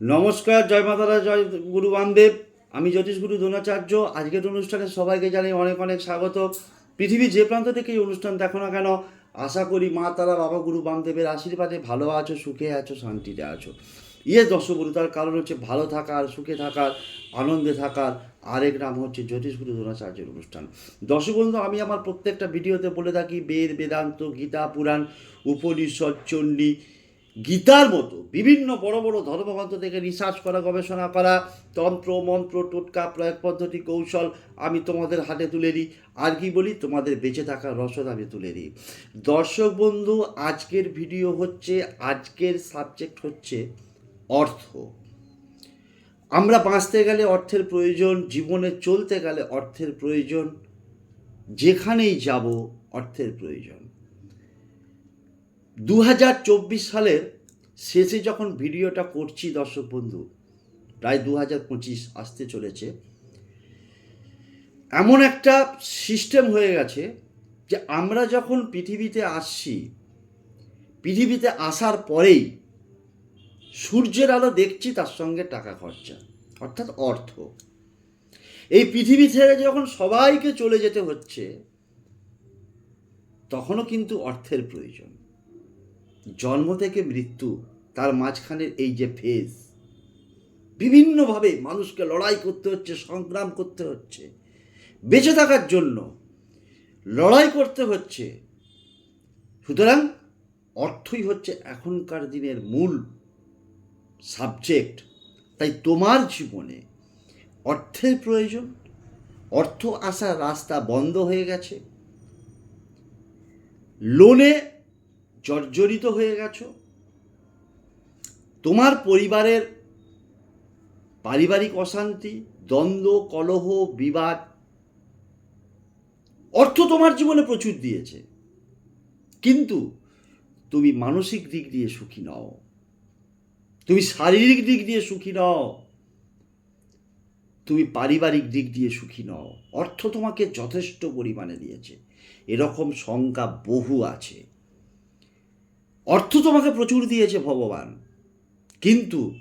নমস্কার, জয় মাতারা, জয় গুরু বামদেব। আমি জ্যোতিষ গুরু দ্রোণাচার্য। আজকের অনুষ্ঠানে সবাইকে জানাই অনেক অনেক স্বাগত। পৃথিবীর যে প্রান্ত থেকে এই অনুষ্ঠান দেখো না কেন, আশা করি মা, তারা, বাবা, গুরু বামদেবের আশীর্বাদে ভালো আছো, সুখে আছো, শান্তিতে আছো। ইয়ে দর্শগুরু তার কারণ হচ্ছে ভালো থাকার, সুখে থাকার, আনন্দে থাকার আরেক নাম হচ্ছে জ্যোতিষগুরু দ্রোণাচার্যের অনুষ্ঠান। দর্শক বন্ধু আমি আমার প্রত্যেকটা ভিডিওতে বলে থাকি, বেদ, বেদান্ত, গীতা, পুরাণ, উপনিষদ, চণ্ডী গীতার মতো বিভিন্ন বড় বড় ধর্মগ্রন্থ থেকে রিসার্চ করা, গবেষণা করা, তন্ত্র, মন্ত্র, টোটকা, প্রয়োগ পদ্ধতি, কৌশল আমি তোমাদের হাতে তুলে দিই। আর কি বলি? তোমাদের বেঁচে থাকার রসদ আমি তুলে দিই। দর্শক বন্ধু, আজকের ভিডিও হচ্ছে, আজকের সাবজেক্ট হচ্ছে অর্থ। আমরা বাঁচতে গেলে অর্থের প্রয়োজন, জীবনে চলতে গেলে অর্থের প্রয়োজন, যেখানেই যাব অর্থের প্রয়োজন। দু হাজার চব্বিশ সালের শেষে যখন ভিডিওটা করছি দর্শক বন্ধু, প্রায় দু হাজার পঁচিশ আসতে চলেছে, এমন একটা সিস্টেম হয়ে গেছে যে আমরা যখন পৃথিবীতে আসছি, পৃথিবীতে আসার পরেই সূর্যের আলো দেখছি তার সঙ্গে টাকা খরচা, অর্থাৎ অর্থ। এই পৃথিবী ছেড়ে যখন সবাইকে চলে যেতে হচ্ছে, তখনও কিন্তু অর্থের প্রয়োজন। জন্ম থেকে মৃত্যু, তার মাঝখানের এই যে ফেজ বিভিন্নভাবে মানুষকে লড়াই করতে হচ্ছে, সংগ্রাম করতে হচ্ছে। বেঁচে থাকার জন্য লড়াই করতে হচ্ছে। সুতরাং অর্থই হচ্ছে এখনকার দিনের মূল সাবজেক্ট তাই তোমার জীবনে অর্থের প্রয়োজন, অর্থ আসার রাস্তা বন্ধ হয়ে গেছে। লোনে জর্জরিত হয়ে গেছো? তোমার পরিবারের পারিবারিক অশান্তি, দ্বন্দ্ব, কলহ, বিবাদ, অর্থ তোমার জীবনে প্রচুর দিয়েছে। কিন্তু তুমি মানসিক দিক দিয়ে সুখী নও। তুমি শারীরিক দিক দিয়ে সুখী নও। তুমি পারিবারিক দিক দিয়ে সুখী নও। অর্থ তোমাকে যথেষ্ট পরিমাণে দিয়েছে। এরকম সংখ্যা বহু আছে। অর্থ তোমাকে প্রচুর দিয়েছে ভগবান। কিন্তু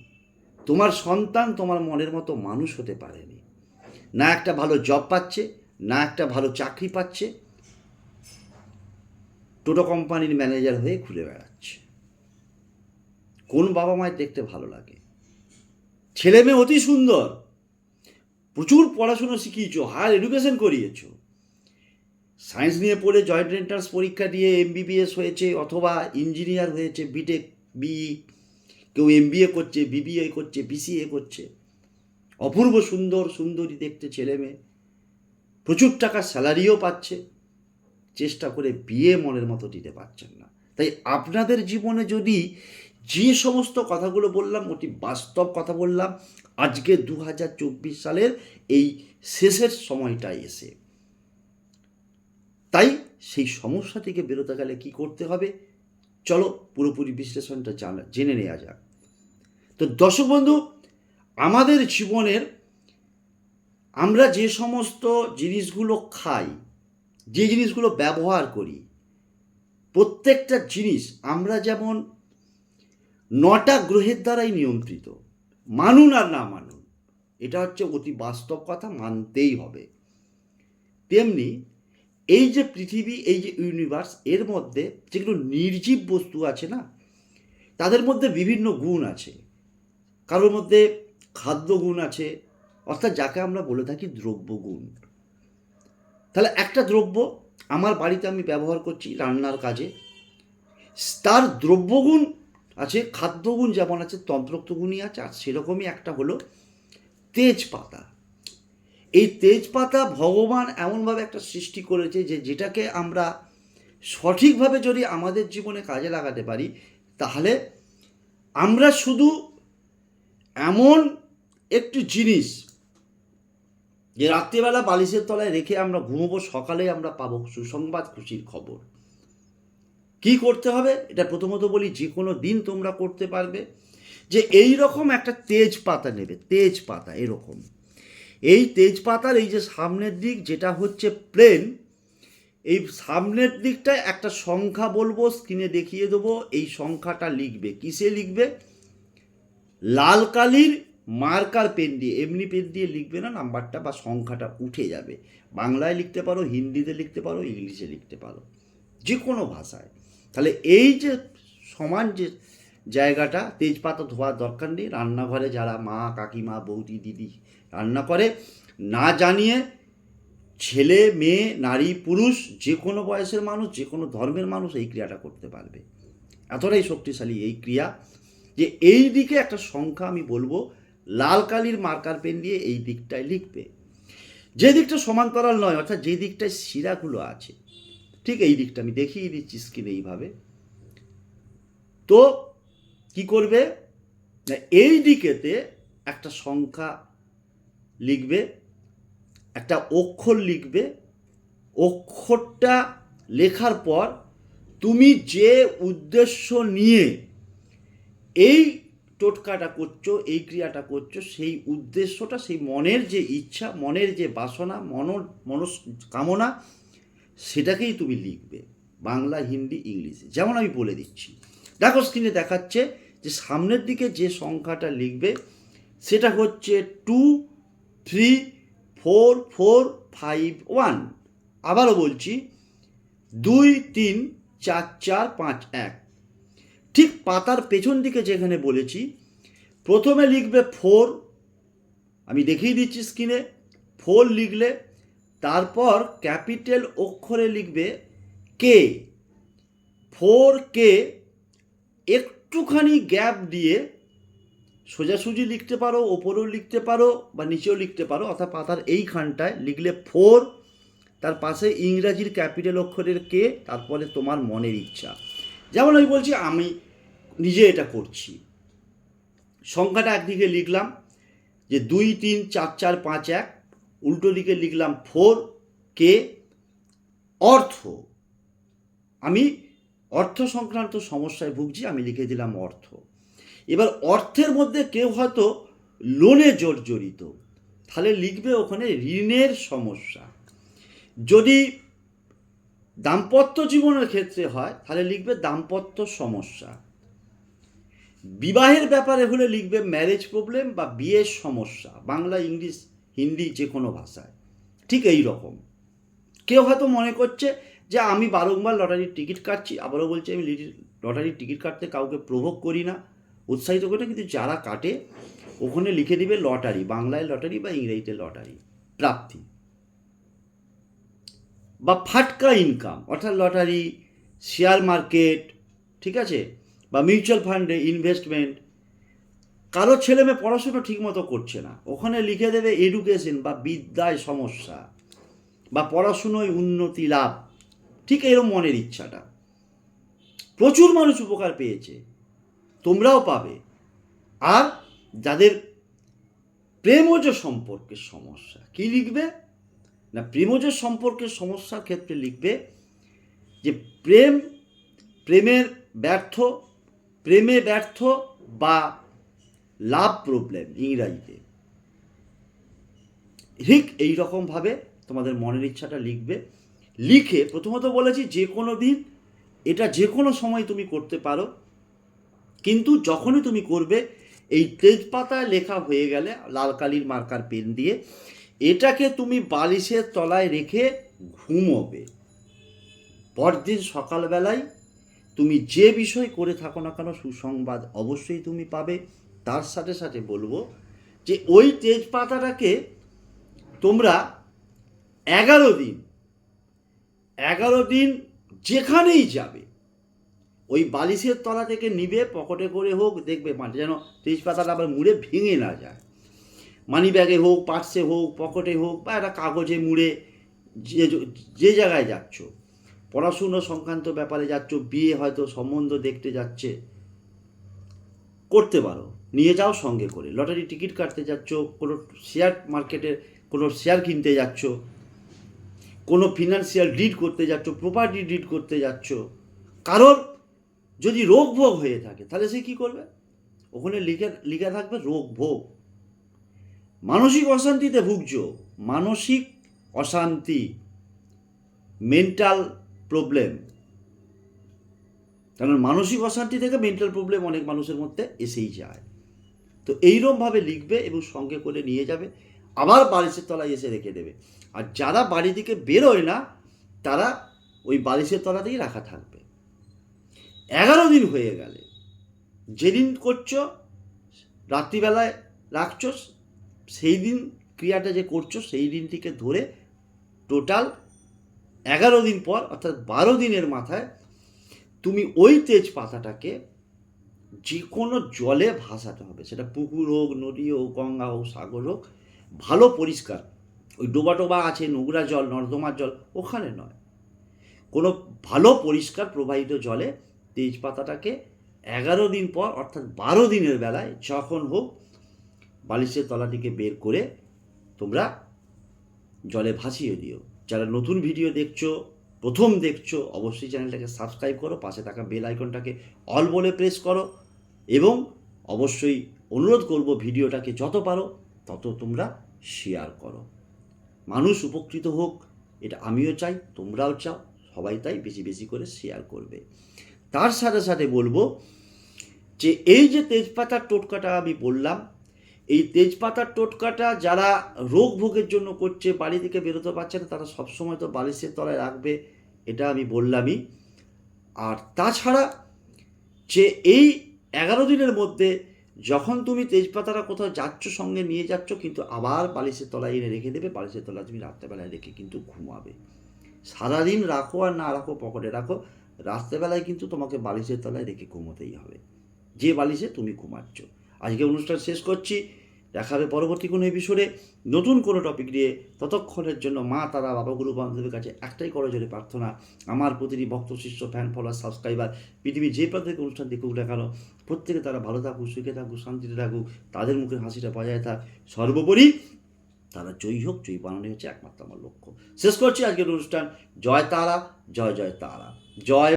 তোমার সন্তান তোমার মনের মতো মানুষ হতে পারেনি। না একটা ভালো জব পাচ্ছে, না একটা ভালো চাকরি পাচ্ছে। টোটো কোম্পানির ম্যানেজার হয়ে ঘুরে বেড়াচ্ছে। কোন বাবা মায়ের দেখতে ভালো লাগে? ছেলে মেয়ে অতি সুন্দর। প্রচুর পড়াশুনো শিখিয়েছো হায়ার এডুকেশন করিয়েছো। সায়েন্স নিয়ে পড়ে জয়েন্ট এন্ট্রান্স পরীক্ষা দিয়ে এমবিবিএস হয়েছে অথবা ইঞ্জিনিয়ার হয়েছে বিটেক বিই কেউ এমবিএ করছে বিবিএ করছে বিসিএ করছে। অপূর্ব সুন্দর, সুন্দরী দেখতে ছেলে মেয়ে। প্রচুর টাকা স্যালারিও পাচ্ছে। চেষ্টা করে বিয়ে মনের মতো দিতে পারছেন না। তাই আপনাদের জীবনে যদি যে সমস্ত কথাগুলো বললাম, অতি বাস্তব কথা বললাম, আজকে দু হাজার চব্বিশ সালের এই শেষের সময়টায় এসে তাই সেই সমস্যা থেকে বেরোতে গেলে কি করতে হবে? চলো পুরোপুরি বিশ্লেষণটা জানা, জেনে নেওয়া যাক। তো দর্শক বন্ধু, আমাদের জীবনের আমরা যে সমস্ত জিনিসগুলো খাই, যে জিনিসগুলো ব্যবহার করি, প্রত্যেকটা জিনিস আমরা যেমন নটা গ্রহের দ্বারাই নিয়ন্ত্রিত, মানুন আর না মানুন, এটা হচ্ছে অতি বাস্তব কথা, মানতেই হবে। তেমনি এই যে পৃথিবী, এই যে ইউনিভার্স এর মধ্যে যেগুলো নির্জীব বস্তু আছে না, তাদের মধ্যে বিভিন্ন গুণ আছে। কারোর মধ্যে খাদ্য গুণ আছে, অর্থাৎ যাকে আমরা বলে থাকি দ্রব্য গুণ। তাহলে একটা দ্রব্য আমার বাড়িতে আমি ব্যবহার করছি রান্নার কাজে, তার দ্রব্যগুণ আছে খাদ্যগুণ যেমন আছে, তন্ত্রোক্ত গুণই আছে, আর সেরকমই একটা হলো তেজপাতা। এই তেজপাতা ভগবান এমনভাবে একটা সৃষ্টি করেছে যে যেটাকে আমরা সঠিকভাবে যদি আমাদের জীবনে কাজে লাগাতে পারি, তাহলে আমরা শুধু এমন একটি জিনিস যে রাত্রিবেলা বালিশের তলায় রেখে আমরা ঘুমোবো সকালে আমরা পাবো সুসংবাদ খুশির খবর। কি করতে হবে? এটা প্রথমত বলি, যে কোনো দিন তোমরা করতে পারবে যে এই রকম একটা তেজপাতা নেবে, তেজপাতা এরকম। এই তেজপাতার এই যে সামনের দিক, যেটা হচ্ছে প্লেন এই সামনের দিকটায় একটা সংখ্যা বলব স্ক্রিনে দেখিয়ে দেবো, এই সংখ্যাটা লিখবে। কিসে লিখবে? লাল কালির মার্কার পেন দিয়ে। এমনি পেন দিয়ে লিখবে না, নাম্বারটা বা সংখ্যাটা উঠে যাবে। বাংলায় লিখতে পারো, হিন্দিতে লিখতে পারো, ইংলিশে লিখতে পারো। যে কোনো ভাষায়। তাহলে এই যে সমান যে জায়গাটা, তেজপাতা ধোয়ার দরকার নেই। রান্নাঘরে যারা মা, কাকিমা, বৌদি, দিদি রান্না করে, না জানিয়ে ছেলে, মেয়ে, নারী, পুরুষ, যে কোনো বয়সের মানুষ, যে কোনো ধর্মের মানুষ এই ক্রিয়াটা করতে পারবে। এতটাই শক্তিশালী এই ক্রিয়া যে এই দিকে একটা সংখ্যা আমি বলব, লাল কালির মার্কার পেন দিয়ে এই দিকটায় লিখবে। যে দিকটা সমান্তরাল নয়, অর্থাৎ যে দিকটায় শিরাগুলো আছে, ঠিক এই দিকটা আমি দেখিয়ে দিচ্ছি স্ক্রিনে এইভাবে। তো কি করবে? এই দিকেতে একটা সংখ্যা লিখবে, একটা অক্ষর লিখবে, অক্ষরটা লেখার পর তুমি যে উদ্দেশ্য নিয়ে এই টোটকাটা করছ, এই ক্রিয়াটা করছ, সেই উদ্দেশ্যটা, সেই মনের যে ইচ্ছা, মনের যে বাসনা, মন, মনস, কামনা, সেটাকেই তুমি লিখবে বাংলা, হিন্দি, ইংলিশে। যেমন আমি বলে দিচ্ছি। দেখো স্ক্রিনে দেখাচ্ছে যে সামনের দিকে যে সংখ্যাটা লিখবে, সেটা হচ্ছে two three four four five one আবারও বলছি, দুই তিন চার চার পাঁচ এক। ঠিক পাতার পেছন দিকে যেখানে বলেছি, প্রথমে লিখবে ফোর আমি দেখিয়ে দিচ্ছি স্ক্রিনে ফোর লিখলে, তারপর ক্যাপিটাল অক্ষরে লিখবে কে ফোর কে একটুখানি গ্যাপ দিয়ে সোজাসুজি লিখতে পারো, ওপরেও লিখতে পারো বা নিচেও লিখতে পারো, অর্থাৎ পাতার এইখানটায় লিখলে ফোর, তার পাশে ইংরাজির ক্যাপিটাল অক্ষরের কে, তারপরে তোমার মনের ইচ্ছা। যেমন আমি বলছি, আমি নিজে এটা করছি। সংখ্যাটা একদিকে লিখলাম যে দুই, তিন, চার চার, পাঁচ, এক, উল্টো দিকে লিখলাম ফোর, কে, অর্থ। আমি অর্থ সংক্রান্ত সমস্যায় ভুগছি, আমি লিখে দিলাম অর্থ। এবার অর্থের মধ্যে কেউ হয়তো লোনে জর্জরিত তাহলে লিখবে ওখানে ঋণের সমস্যা। যদি দাম্পত্য জীবনের ক্ষেত্রে হয়, তাহলে লিখবে দাম্পত্য সমস্যা। বিবাহের ব্যাপারে হলে লিখবে ম্যারেজ প্রবলেম বা বিয়ের সমস্যা, বাংলা, ইংলিশ, হিন্দি যে কোনো ভাষায়। ঠিক এই রকম। কেউ হয়তো মনে করছে যে আমি বারংবার লটারির টিকিট কাটছি, আবারও বলছি আমি লটারির টিকিট কাটতে কাউকে প্রভোগ করি না। উৎসাহিত করে, কিন্তু যারা কাটে, ওখানে লিখে দিবে লটারি, বাংলায় লটারি বা ইংরেজিতে লটারি, প্রাপ্তি। বা ফাটকা ইনকাম অর্থাৎ লটারি শেয়ার মার্কেট ঠিক আছে? বা মিউচুয়াল ফান্ডে ইনভেস্টমেন্ট কারও ছেলে মেয়ে পড়াশুনো ঠিকমতো করছে না, ওখানে লিখে দেবে এডুকেশন বা বিদ্যায় সমস্যা, বা পড়াশুনোয় উন্নতি লাভ। ঠিক এরকম মনের ইচ্ছাটা। প্রচুর মানুষ উপকার পেয়েছে। তোমরাও পাবে। আর যাদের প্রেমজ সম্পর্কের সমস্যা, কি লিখবে? না, প্রেমজ সম্পর্কের সমস্যার ক্ষেত্রে লিখবে যে প্রেম, প্রেমের ব্যর্থ, প্রেমে ব্যর্থ বা লাভ প্রবলেম ইংরাজিতে। ঠিক এই রকমভাবে তোমাদের মনের ইচ্ছাটা লিখবে। লিখে প্রথমত বলেছি যে কোনো দিন এটা যে কোনো সময় তুমি করতে পারো। কিন্তু যখনই তুমি করবে, এই তেজপাতায় লেখা হয়ে গেলে লাল কালির মার্কার পেন দিয়ে, এটাকে তুমি বালিশের তলায় রেখে ঘুমোবে। পরদিন সকালবেলায় তুমি যে বিষয় করে থাকো না কেন, সুসংবাদ অবশ্যই তুমি পাবে। তার সাথে সাথে বলব যে ওই তেজপাতাটাকে তোমরা এগারো দিন এগারো দিন যেখানেই যাবে ওই বালিশের তলা থেকে নিবে, পকেটে করে হোক, দেখবে মানে যেন তেজপাতাটা আবার মুড়ে ভেঙে না যায়। মানি ব্যাগে হোক পার্সে হোক পকেটে হোক, বা একটা কাগজে মুড়ে যে যে জায়গায় যাচ্ছ, পড়াশুনো সংক্রান্ত ব্যাপারে যাচ্ছ, বিয়ে হয়তো সম্বন্ধ দেখতে যাচ্ছে, করতে পারো। নিয়ে যাও সঙ্গে করে। লটারি টিকিট কাটতে যাচ্ছ, কোনো শেয়ার মার্কেটে কোনো শেয়ার কিনতে যাচ্ছ, কোনো ফিনান্সিয়াল ডিড করতে যাচ্ছ প্রপার্টি ডিড করতে যাচ্ছ, কারোর যদি রোগ ভোগ হয়ে থাকে, তাহলে সে কী করবে? ওখানে লিখে লিখে থাকবে রোগ ভোগ। মানসিক অশান্তিতে ভুগছ, মানসিক অশান্তি মেন্টাল প্রবলেম কারণ মানসিক অশান্তি থেকে মেন্টাল প্রবলেম অনেক মানুষের মধ্যে এসেই যায়। তো এইরমভাবে লিখবে এবং সঙ্গে করে নিয়ে যাবে, আবার বালিশের তলায় এসে রেখে দেবে। আর যারা বাড়ি থেকে বেরোয় না, তারা ওই বালিশের তলাতেই রাখা থাকবে। এগারো দিন হয়ে গেলে। যেদিন করছ, রাত্রিবেলায় রাখছো, সেই দিন ক্রিয়াটা যে করছ, সেই দিনটিকে ধরে টোটাল এগারো দিন পর, অর্থাৎ বারো দিনের মাথায়, তুমি ওই তেজপাতাটাকে যে কোনো জলে ভাসাতে হবে। সেটা পুকুর হোক, নদী হোক, গঙ্গা হোক, সাগর হোক, ভালো পরিষ্কার। ওই ডোবা টোবা আছে, নোংরা জল, নর্দমার জল, ওখানে নয়। কোনো ভালো পরিষ্কার প্রবাহিত জলে তেজপাতাটাকে এগারো দিন পর, অর্থাৎ বারো দিনের বেলায় যখন হোক, বালিশের তলাটিকে বের করে তোমরা জলে ভাসিয়ে দিও। যারা নতুন ভিডিও দেখছ, প্রথম দেখছ, অবশ্যই চ্যানেলটাকে সাবস্ক্রাইব করো, পাশে থাকা বেল আইকনটাকে অল বলে প্রেস করো এবং অবশ্যই অনুরোধ করব ভিডিওটাকে যত পারো, তত তোমরা শেয়ার করো। মানুষ উপকৃত হোক, এটা আমিও চাই, তোমরাও চাও, সবাই তাই বেশি বেশি করে শেয়ার করবে। তার সাথে সাথে বলব যে এই যে তেজপাতার টোটকাটা আমি বললাম, এই তেজপাতার টোটকাটা যারা রোগ ভোগের জন্য করছে, বাড়ি থেকে বেরোতে পারছে না, তারা সবসময় তো বালিশের তলায় রাখবে, এটা আমি বললামই। আর তাছাড়া যে এই এগারো দিনের মধ্যে যখন তুমি তেজপাতাটা কোথাও যাচ্ছ, সঙ্গে নিয়ে যাচ্ছ, কিন্তু আবার বালিশের তলায় এনে রেখে দেবে, বালিশের তলায় তুমি রাত্রেবেলায় রেখে কিন্তু ঘুমাবে। সারাদিন রাখো আর না রাখো, পকেটে রাখো। রাত্রেবেলায় কিন্তু তোমাকে বালিশের তলায় রেখে ঘুমোতেই হবে। যে বালিশে তুমি ঘুমাচ্ছ। আজকে অনুষ্ঠান শেষ করছি। দেখা হবে পরবর্তী কোনো এপিসোডে নতুন কোনো টপিক নিয়ে। ততক্ষণের জন্য মা, তারা, বাবা, গুরু, বান্ধবের কাছে একটাই করো জোরে প্রার্থনা। আমার প্রতিটি ভক্ত, শিষ্য ফ্যান ফলোয়ার সাবস্ক্রাইবার পৃথিবীর যে প্রান্ত থেকে অনুষ্ঠান দেখুক না কেন, প্রত্যেকে তারা ভালো থাকুক, সুখে থাকুক, শান্তিতে থাকুক, তাদের মুখে হাসিটা বজায় থাক। সর্বোপরি তারা জয়ী হোক, জয়ী বানানোই হচ্ছে একমাত্র আমার লক্ষ্য। শেষ করছি আজকের অনুষ্ঠান। জয় তারা, জয় জয় তারা। জয়